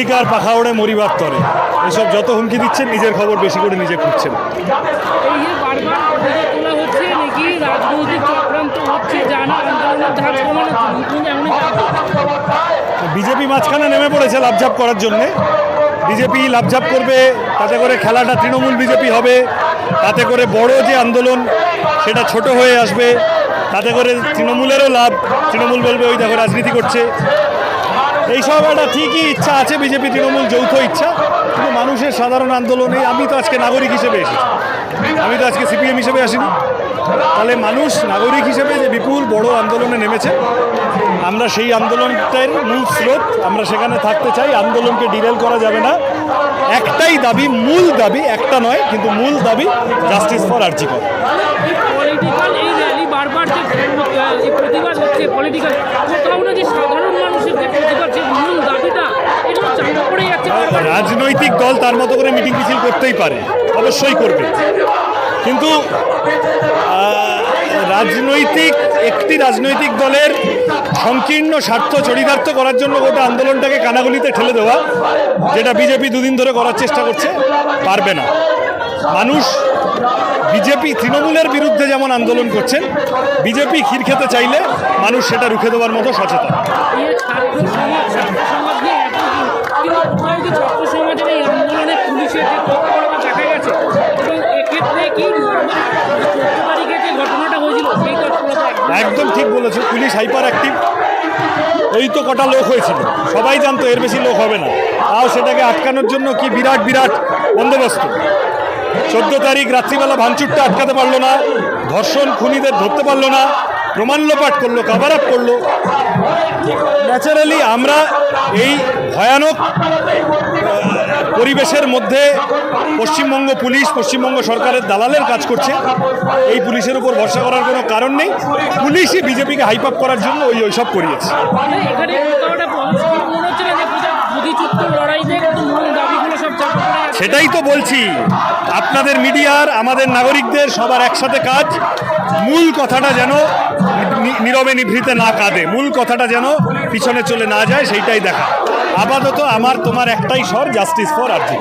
পিপিলিকার পাখা ওড়ে মরিবার তরে। এসব যত হুমকি দিচ্ছেন নিজের খবর বেশি করে নিজে খুঁজছেন। বিজেপি মাঝখানে নেমে পড়েছে লাভঝাপ করার জন্যে। বিজেপি লাভঝাপ করবে তাতে করে খেলাটা তৃণমূল বিজেপি হবে। তাতে করে বড় যে আন্দোলন সেটা ছোট হয়ে আসবে। তাতে করে তৃণমূলেরও লাভ। তৃণমূল বলবে ওই দেখো রাজনীতি করছে। এইসব একটা ঠিকই ইচ্ছা আছে, বিজেপি, তৃণমূল যৌথ ইচ্ছা। কিন্তু মানুষের সাধারণ আন্দোলনে আমি তো আজকে নাগরিক হিসেবে এসেছি। আমি তো আজকে সিপিএম হিসেবে আসিনি। তাহলে মানুষ নাগরিক হিসেবে যে বিপুল বড় আন্দোলনে নেমেছে, আমরা সেই আন্দোলনটার মূল স্রোত, আমরা সেখানে থাকতে চাই। আন্দোলনকে ডিরেল করা যাবে না। একটাই দাবি, মূল দাবি, একটা নয়, কিন্তু মূল দাবি জাস্টিস ফর আর্জিকর পলিটিক্যাল এই র্যালি বারবার যে হচ্ছে পলিটিক্যাল কোথাও না যে সাধারণ মানুষের যে প্রতিবাদ যে মূল দাবিটা এটা চাপা পড়ে যাচ্ছে বারবার রাজনৈতিক দল তার মতো করে মিটিং মিছিল করতেই পারে, অবশ্যই করবে। কিন্তু রাজনৈতিক, একটি রাজনৈতিক দলের সংকীর্ণ স্বার্থ চরিতার্থ করার জন্য গোটা আন্দোলনটাকে কানাগুলিতে ঠেলে দেওয়া, যেটা বিজেপি দুদিন ধরে করার চেষ্টা করছে, পারবে না। মানুষ, বিজেপি তৃণমূলের বিরুদ্ধে যেমন আন্দোলন করছেন, বিজেপি ক্ষীর খেতে চাইলে মানুষ সেটা রুখে দেওয়ার মতো সচেতন এই ছাত্র সমাজ ছাত্র সমাজ নিয়ে এত কি- কিন্তু কোথাও কি ছাত্র সমাজের এই আন্দোলনে পুলিশের যে তৎপরতা দেখা গেছে এবং এক্ষেত্রে কি চোদ্দ তারিখে যে ঘটনাটা হয়েছিল সেই তৎপরতা একদম একদম ঠিক বলেছ, পুলিশ হাইপার অ্যাক্টিভ এই তো কটা লোক হয়েছিল। সবাই জানতো, এর বেশি লোক হবে না। তাও সেটাকে আটকানোর জন্য কি বিরাট বিরাট বন্দোবস্ত? চোদ্দ তারিখ রাত্রিবেলা ভাঙচুরটা আটকাতে পারল না, ধর্ষণ খুনিদের ধরতে পারল না, প্রমাণ লোপাট করল কাভার আপ করল। ন্যাচারালি আমরা এই ভয়ানক পরিবেশের মধ্যে পশ্চিমবঙ্গ পুলিশ পশ্চিমবঙ্গ সরকারের দালালের কাজ করছে। এই পুলিশের উপর ভরসা করার কোনো কারণ নেই। পুলিশই বিজেপিকে হাইপ আপ করার জন্য ওই ওইসব করিয়েছে। সেটাই তো বলছি। আপনাদের মিডিয়ার আমাদের নাগরিকদের সবার একসাথে কাজ। মূল কথাটা যেন নীরবে নিভৃতে না কাঁদে। মূল কথাটা যেন পিছনে চলে না যায় সেইটাই দেখা। আপাতত আমার তোমার একটাই স্বর জাস্টিস ফর আর্জি